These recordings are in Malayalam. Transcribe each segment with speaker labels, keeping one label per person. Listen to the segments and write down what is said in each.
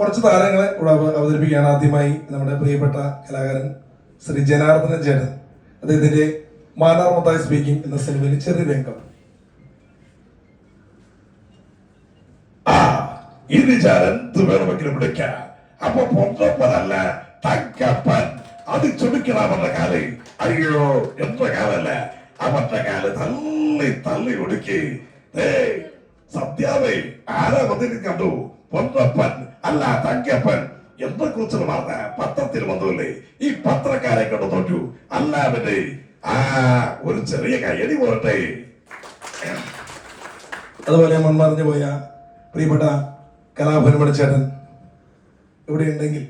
Speaker 1: കുറച്ച് താരങ്ങളെ ഇവിടെ അവ- അവതരിപ്പിക്കുകയാണ് ആദ്യമായി നമ്മുടെ പ്രിയപ്പെട്ട കലാകാരൻ ശ്രീ ജനാർദ്ദന ചേട്ടൻ അദ്ദേഹത്തിന്റെ മാനാർ മത്തായി സ്പീക്കിംഗ് എന്ന സിനിമയിൽ ചെറിയ രംഗം.
Speaker 2: ഇത് എന്ത് വേണമെങ്കിലും വിളിക്കാം. അപ്പൊ പൊന്നപ്പനല്ല തങ്കപ്പൻ. അത് ചുടുക്കണം അവന്റെ കാൽ. അയ്യോ എത്ര കാലല്ല. അവന്റെ കാൽ തള്ളി തള്ളി ഒടുക്കി. സത്യാവേ ആരാ വന്നിട്ട് കണ്ടു പൊന്നപ്പൻ. അല്ല തങ്കപ്പൻ. എന്തെ കുറിച്ചുള്ള വാർത്ത? പത്രത്തിൽ വന്നല്ലേ ഈ പത്രക്കാരെ കണ്ടു തോറ്റു. അല്ല അവന്റെ ആ ഒരു ചെറിയ കയ്യടി പോരട്ടെ.
Speaker 1: അതുപോലെ മൺമറിഞ്ഞു പോയ പ്രിയപ്പെട്ട കലാഭവൻ ചേട്ടൻ ഇവിടെ ഉണ്ടെങ്കിൽ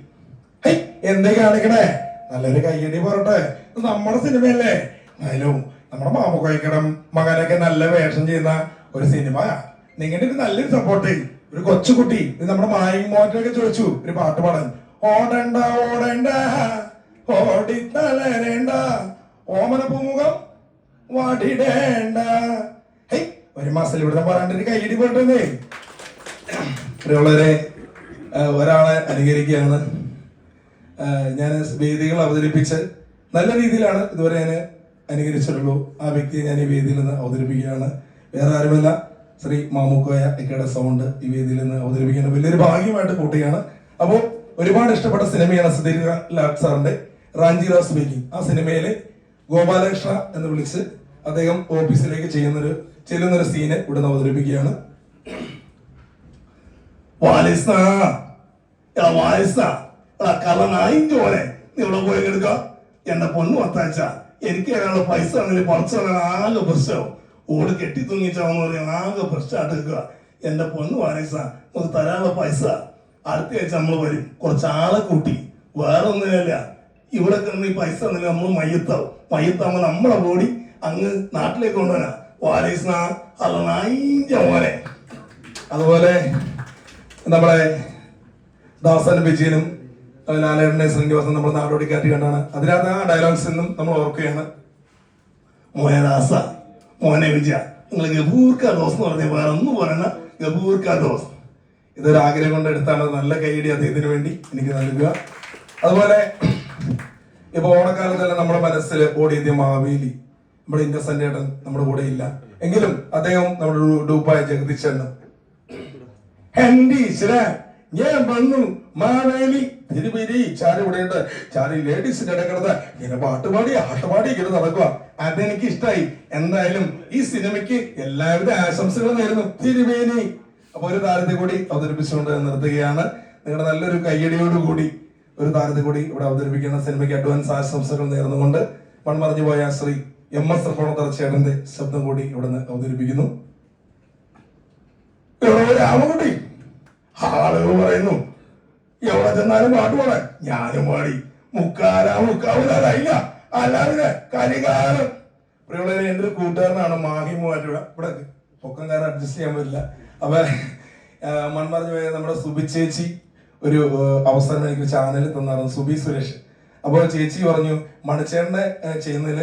Speaker 1: എന്തേ കാണിക്കണേ. നല്ലൊരു കയ്യടി പോരട്ടെ. നമ്മുടെ സിനിമയല്ലേ? എന്നാലും നമ്മുടെ മാമക്കോയ്ക്കടം മകനൊക്കെ നല്ല വേഷം ചെയ്യുന്ന ഒരു സിനിമ. നിങ്ങളുടെ ഒരു നല്ലൊരു സപ്പോർട്ട് ഒരു കൊച്ചുകുട്ടി നമ്മുടെ മായും മോറ്റൊക്കെ ചോദിച്ചു ഒരു പാട്ട് പാടാൻ. ഓടണ്ട ഓടണ്ട ഓടിത്തളരേണ്ട ഓമന പൂമുഖം വാടിടേണ്ട. ഒരു മാസം ഇവിടെ പറയാണ്ട് കയ്യടി പോയിട്ടുണ്ടേ. ആ, ഒരാളെ അനുകരിക്കുകയാണ്. ഞാൻ വേദികൾ അവതരിപ്പിച്ച് നല്ല രീതിയിലാണ് ഇതുവരെ ഞാൻ അനുകരിച്ചിട്ടുള്ളൂ. ആ വ്യക്തിയെ ഞാൻ ഈ വേദിയിൽ നിന്ന് അവതരിപ്പിക്കുകയാണ്. വേറെ ആരുമല്ല. ശ്രീ മാമുക്കോയ ഇക്കയുടെ സൗണ്ട് ഈ വേദിയിൽ നിന്ന് അവതരിപ്പിക്കുന്നത് വലിയൊരു ഭാഗ്യമായിട്ട് കൂട്ടുകയാണ്. അപ്പോൾ ഒരുപാട് ഇഷ്ടപ്പെട്ട സിനിമയാണ് സുധീർ ലാൽ സാറിന്റെ റാഞ്ചി റാസ് ബേക്കിംഗ് ആ സിനിമയിലെ ഗോപാലകൃഷ്ണ എന്ന് വിളിച്ച് അദ്ദേഹം ഓഫീസിലേക്ക് ചെയ്യുന്നൊരു ചെല്ലുന്നൊരു സീന് ഇവിടെ നിന്ന് അവതരിപ്പിക്കുകയാണ് എന്റെ പൊണ്ണു പത്താച്ച എനിക്ക് അയാളുടെ പൈസ ആണെങ്കിൽ പറിച്ചു ആകെ പ്രശ്നം. ഓട് കെട്ടി തൂങ്ങിച്ചാവെന്ന് പറയാൻ ആകെ പ്രശ്നമായിട്ട് നിൽക്കുക. എന്റെ പൊന്ന് വാലിസ നമുക്ക് തരാനുള്ള പൈസ. അടുത്ത ആഴ്ച നമ്മൾ വരും. കുറച്ച് ആളെ കൂട്ടി. വേറെ ഒന്നുമില്ല ഇവിടെ കിടന്ന് ഈ പൈസ തന്നില്ല നമ്മൾ മയ്യത്താവും. മയ്യത്താവുമ്പോ നമ്മളെ ബോഡി അങ്ങ് നാട്ടിലേക്ക് കൊണ്ടുവരാ. അല്ല നൈന്റെ മോനെ. അതുപോലെ നമ്മുടെ ദാസൻ വിജയനും ലാലേട്ടനെ ശ്രീനിവാസൻ നമ്മൾ നാടോടിക്കാറ്റ് കണ്ടാണ്. അതിനകത്ത് ആ ഡയലോഗ്സ് എന്നും നമ്മൾ ഓർക്കുകയാണ്. മോനെ ദാസ മോനെ വിജയ നിങ്ങൾ ഗബൂർക്ക ദോസ് എന്ന് പറഞ്ഞ വേറെ ഒന്നും പറയണ ഗബൂർക്ക ദോസ്. ഇതൊരു ആഗ്രഹം കൊണ്ട് എടുത്താണ്. നല്ല കൈയടി അദ്ദേഹത്തിന് വേണ്ടി എനിക്ക് നൽകുക. അതുപോലെ ഇപ്പൊ തന്നെ നമ്മുടെ മനസ്സിൽ ഓടിയെത്തിയ മാവേലി നമ്മുടെ ഇന്നസെന്റ് നമ്മുടെ കൂടെ ഇല്ല. എങ്കിലും അദ്ദേഹം നമ്മുടെ ഡൂപ്പായ ജഗദീശ് ഈശ്വര ഞാൻ വന്നു. മാവേലി തിരുമിരി ചാരി ഇവിടെയുണ്ട് ചാരി ലേഡീസിന്റെ ഇടക്കിടന്ന് ഇങ്ങനെ പാട്ടുപാടി ആട്ടുപാടി ഇങ്ങനെ നടക്കുക അതെനിക്ക് ഇഷ്ടമായി എന്തായാലും ഈ സിനിമയ്ക്ക് എല്ലാവിധ ആശംസകളും നേരുന്നു. തിരുവേനി അപ്പൊ ഒരു താരത്തെ കൂടി അവതരിപ്പിച്ചുകൊണ്ട് നിർത്തുകയാണ്. നിങ്ങളുടെ നല്ലൊരു കയ്യടിയോട് കൂടി ഒരു താരത്തെ കൂടി ഇവിടെ അവതരിപ്പിക്കുന്ന സിനിമയ്ക്ക് അഡ്വാൻസ് ആശംസകൾ നേർന്നുകൊണ്ട് മൺമറഞ്ഞു പോയ ശ്രീ എം എസ് തൃപ്പണത്തറ ചേട്ടന്റെ ശബ്ദം കൂടി ഇവിടെ നിന്ന് അവതരിപ്പിക്കുന്നു രാമകുട്ടി ആളുകൾ പറയുന്നു എവിടെ ചെന്നാലും പാട്ട് പാടാൻ. ഞാനും പാടി. മുക്കാലാ മുക്കാവൂലായില്ല അല്ലാതെ കരികാലം പ്രിയമുള്ളവരെ എന്റെ ഒരു കൂട്ടുകാരനാണ് മാഹി മൂവാറ്റുപുഴ. ഇവിടെ പൊക്കംകാരൻ അഡ്ജസ്റ്റ് ചെയ്യാൻ പറ്റില്ല. അപ്പൊ മൺമറഞ്ഞു പോയ നമ്മുടെ സുബി ചേച്ചി ഒരു അവസരം എനിക്ക് ചാനലിൽ തന്നായിരുന്നു. സുബി സുരേഷ്. അപ്പോൾ ചേച്ചി പറഞ്ഞു മണിച്ചേട്ടനെ ചെയ്യുന്നതിൽ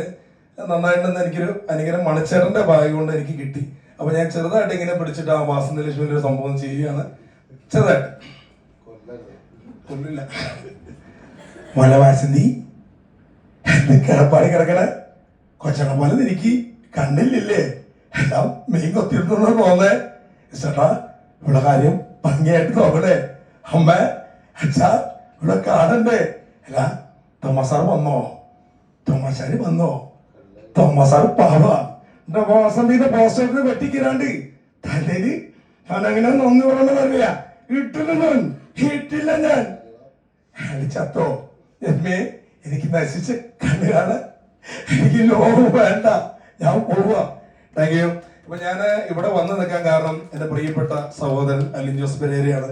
Speaker 1: നന്നായിട്ടുണ്ടെന്ന് എനിക്കൊരു അനുഗ്രഹം മണിച്ചേട്ടന്റെ ഭാഗ്യം കൊണ്ട് എനിക്ക് കിട്ടി. അപ്പൊ ഞാൻ ചെറുതായിട്ട് ഇങ്ങനെ പിടിച്ചിട്ട് ആ ലക്ഷ്മിന്റെ ഒരു സംഭവം ചെയ്യുകയാണ്. ചെറുതായിട്ട്. കൊല്ലില്ല മല നീ കിടപ്പാടി കിടക്കണ കൊച്ചണ പോലെ എനിക്ക് കണ്ണില്ലേ എല്ലാം മെയിൻ കൊത്തിയെടുത്തോണ്ട് പോന്നെ. ചേട്ടാ ഇവിടെ കാര്യം ഭംഗിയായിട്ട് നോക്കട്ടെ. അമ്മ അച്ഛാ ഇവിടെ കാണണ്ടേ? അല്ല തോമസാർ വന്നോ? തോമസാര് വന്നോ? തോമസാർ പാവ. എന്റെ വാസന്തിന്റെ പോസ്റ്ററിന് വെട്ടിക്കിരാണ്ട്. തലേൽ ഞാൻ അങ്ങനെ നന്ദി പറയണ പറഞ്ഞില്ല ഇട്ടില്ല ഞാൻ ഇട്ടില്ല ഞാൻ. ചത്തോ എമ്മേ എനിക്ക് നശിച്ച് കണ്ണുകാണ് എനിക്ക് ലോകം വേണ്ട. ഞാൻ പോവാ താങ്ക് യു. അപ്പൊ ഞാൻ ഇവിടെ വന്നു നിൽക്കാൻ കാരണം എന്റെ പ്രിയപ്പെട്ട സഹോദരൻ അലിൻ ജോസ് പെരേരയാണ്.